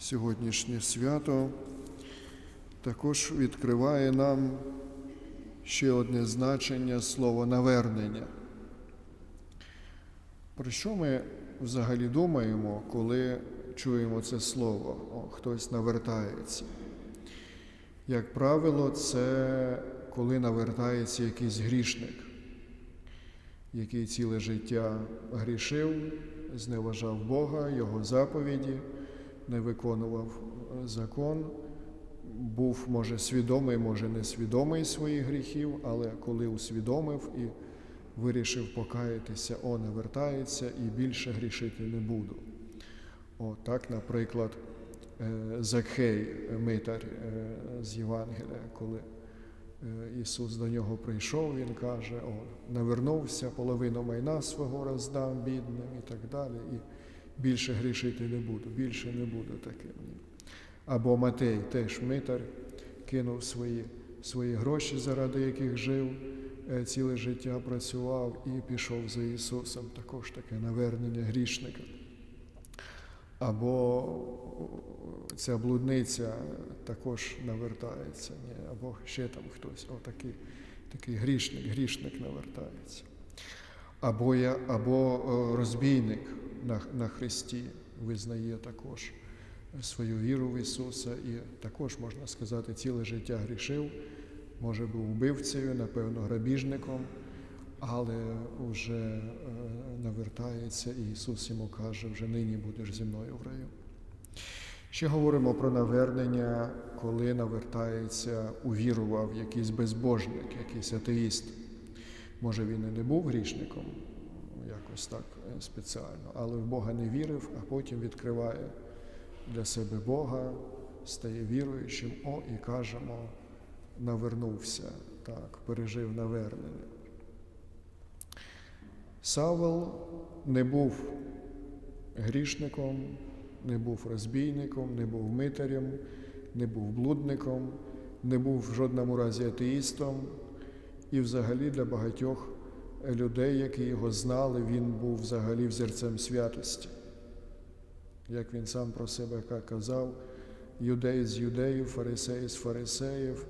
Сьогоднішнє свято також відкриває нам ще одне значення слова навернення. Про що ми взагалі думаємо, коли чуємо це слово? О, хтось навертається. Як правило, це коли навертається якийсь грішник, який ціле життя грішив, зневажав Бога, Його заповіді, не виконував е, закон, був, може, свідомий, може, несвідомий своїх гріхів, але коли усвідомив і вирішив покаятися, о, навертається і більше грішити не буду. О, так, наприклад, е, Закхей, митар е, з Євангелія, коли Ісус до нього прийшов, Він каже, о, навернувся, половину майна свого роздам бідним і так далі, більше грішити не буду, більше не буду таким. Або Матей, теж митар, кинув свої, свої гроші, заради яких жив, е, ціле життя працював і пішов за Ісусом. Також таке навернення грішника. Або ця блудниця також навертається, ні? або ще там хтось, о, такий, такий грішник, грішник навертається. Або, я, або е, розбійник на, на Христі визнає також свою віру в Ісуса і також, можна сказати, ціле життя грішив, може був вбивцею, напевно, грабіжником, але вже е, навертається, і Ісус йому каже, вже нині будеш зі мною в раю. Ще говоримо про навернення, коли навертається, увірував якийсь безбожник, якийсь атеїст. Може, він і не був грішником, якось так е, спеціально, але в Бога не вірив, а потім відкриває для себе Бога, стає віруючим, о, і кажемо, навернувся, так, пережив навернення. Савел не був грішником, не був розбійником, не був митарем, не був блудником, не був в жодному разі атеїстом. І взагалі для багатьох людей, які його знали, він був взагалі взірцем святості. Як він сам про себе казав, юдей з юдеїв, фарисей з фарисеїв,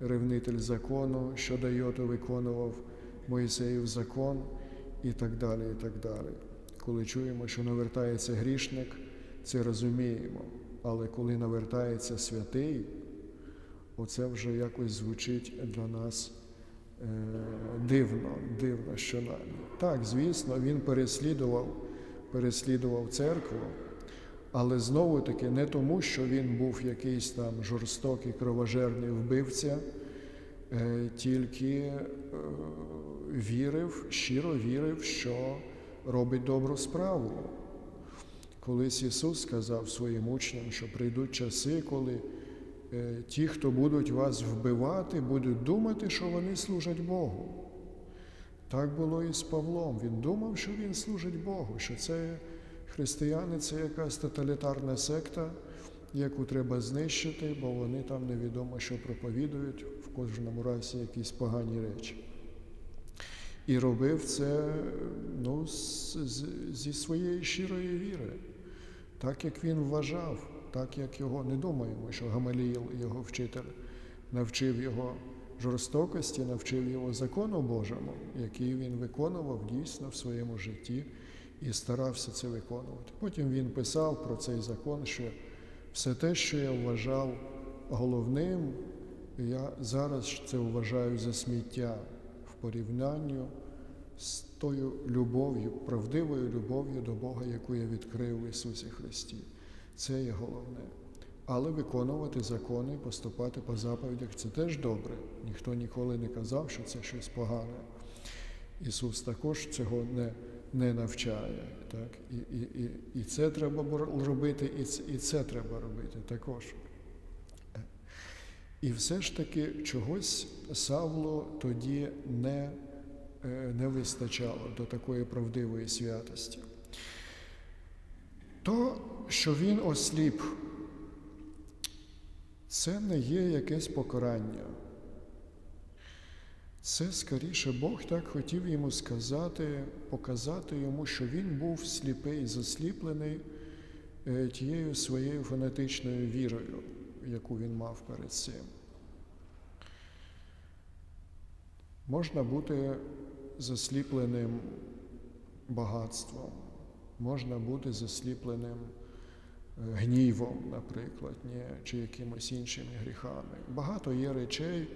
ревнитель закону, що дайото виконував Моїсеїв закон і так далі. і так далі. Коли чуємо, що навертається грішник, це розуміємо. Але коли навертається святий, оце вже якось звучить для нас е, дивно, дивно, що на... так, звісно, він переслідував, переслідував церкву, але знову таки не тому, що він був якийсь там жорстокий, кровожерний вбивця, е, тільки е, вірив, щиро вірив, що робить добру справу. Колись Ісус сказав своїм учням, що прийдуть часи, коли е, ті, хто будуть вас вбивати, будуть думати, що вони служать Богу. Так було і з Павлом. Він думав, що він служить Богу, що це християни це якась тоталітарна секта, яку треба знищити, бо вони там невідомо, що проповідують в кожному разі якісь погані речі. І робив це ну, зі своєї щирої віри, так як він вважав, так як його не думаємо, що Гамаліїл, його вчитель, навчив його жорстокості, навчив його закону Божому, який він виконував дійсно в своєму житті і старався це виконувати. Потім він писав про цей закон, що все те, що я вважав головним, я зараз це вважаю за сміття в порівнянні з тою любов'ю, правдивою любов'ю до Бога, яку я відкрив в Ісусі Христі. Це є головне. Але виконувати закони, поступати по заповідях це теж добре. Ніхто ніколи не казав, що це щось погане. Ісус також цього не не навчає. Так? І і, і, і це треба робити, і і це треба робити також. І все ж таки чогось Савло тоді не, не вистачало до такої правдивої святості. То, що він осліп, це не є якесь покарання. Це скоріше Бог так хотів йому сказати, показати йому, що він був сліпий, засліплений е, тією своєю фанатичною вірою, яку він мав перед цим. Можна бути засліпленим багатством, можна бути засліпленим гнівом, наприклад, чи якимось іншими гріхами. Багато є речей,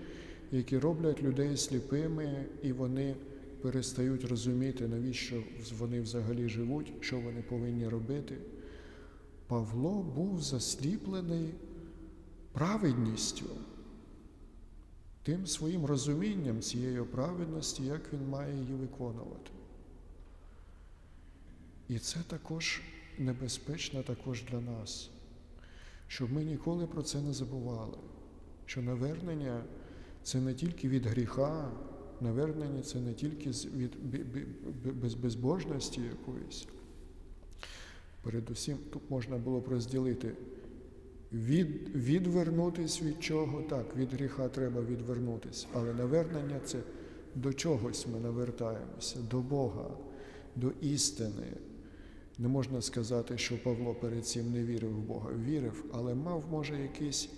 які роблять людей сліпими, і вони перестають розуміти, навіщо вони взагалі живуть, що вони повинні робити. Павло був засліплений праведністю, тим своїм розумінням цієї праведності, як він має її виконувати. І це також небезпечно також для нас, щоб ми ніколи про це не забували, що навернення це не тільки від гріха, навернення це не тільки від безбожності якоїсь. Передусім, тут можна було б розділити від, відвернутись від чого, так, від гріха треба відвернутись, але навернення це до чогось ми навертаємося, до Бога, до істини. Не можна сказати, що Павло перед цим не вірив в Бога. Вірив, але мав, може, якийсь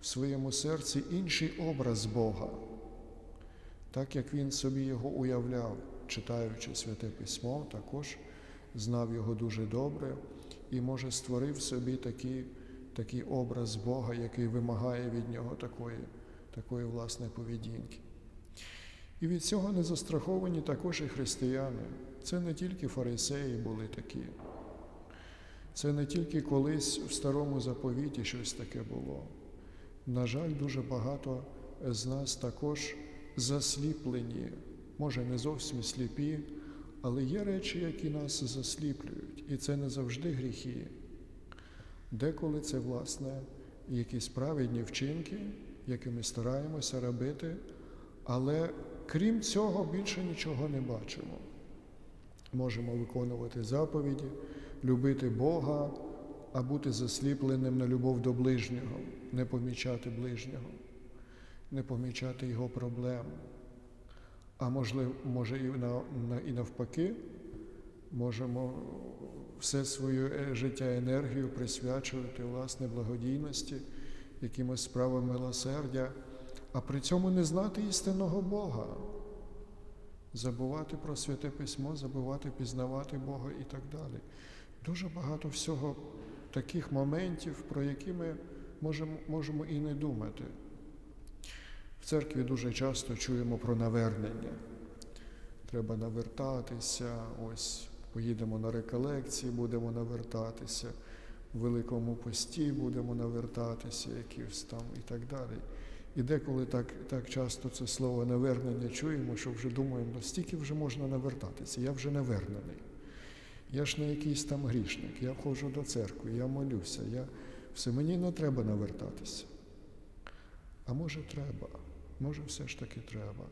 в своєму серці інший образ Бога, так як він собі його уявляв, читаючи Святе Письмо, також знав його дуже добре і, може, створив собі такий, такий образ Бога, який вимагає від нього такої, такої власне поведінки. І від цього не застраховані також і християни. Це не тільки фарисеї були такі. Це не тільки колись в старому заповіті щось таке було. На жаль, дуже багато з нас також засліплені, може не зовсім сліпі, але є речі, які нас засліплюють. І це не завжди гріхи. Деколи це, власне, якісь праведні вчинки, які ми стараємося робити, але крім цього більше нічого не бачимо. Можемо виконувати заповіді, любити Бога, а бути засліпленим на любов до ближнього, не помічати ближнього, не помічати його проблем. А можливо, може і, на, і навпаки, можемо все своє е, життя енергію присвячувати власне благодійності, якимось справам милосердя, а при цьому не знати істинного Бога, забувати про святе письмо, забувати пізнавати Бога і так далі. Дуже багато всього таких моментів, про які ми можемо, можемо і не думати. В церкві дуже часто чуємо про навернення. Треба навертатися, ось поїдемо на реколекції, будемо навертатися, в Великому пості будемо навертатися, якісь там і так далі. І деколи так, так часто це слово навернення чуємо, що вже думаємо, ну стільки вже можна навертатися, я вже навернений. Я ж не якийсь там грішник, я ходжу до церкви, я молюся, я... все, мені не треба навертатися. А може треба, може все ж таки треба.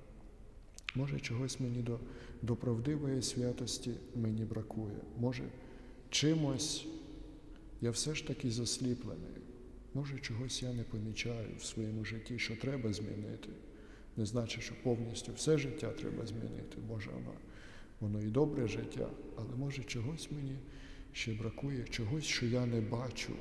Може, чогось мені до, до правдивої святості мені бракує. Може, чимось я все ж таки засліплений. Може, чогось я не помічаю в своєму житті, що треба змінити. Не значить, що повністю все життя треба змінити. Може, воно, воно і добре життя, але може чогось мені ще бракує, чогось, що я не бачу.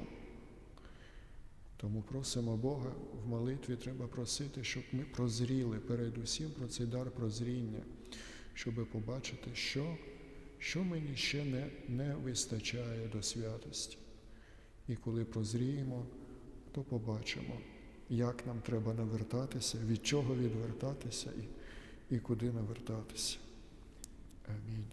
Тому просимо Бога в молитві треба просити, щоб ми прозріли передусім про цей дар прозріння, щоб побачити, що, що мені ще не, не вистачає до святості. І коли прозріємо, то побачимо, як нам треба навертатися, від чого відвертатися і, і куди навертатися. Амінь.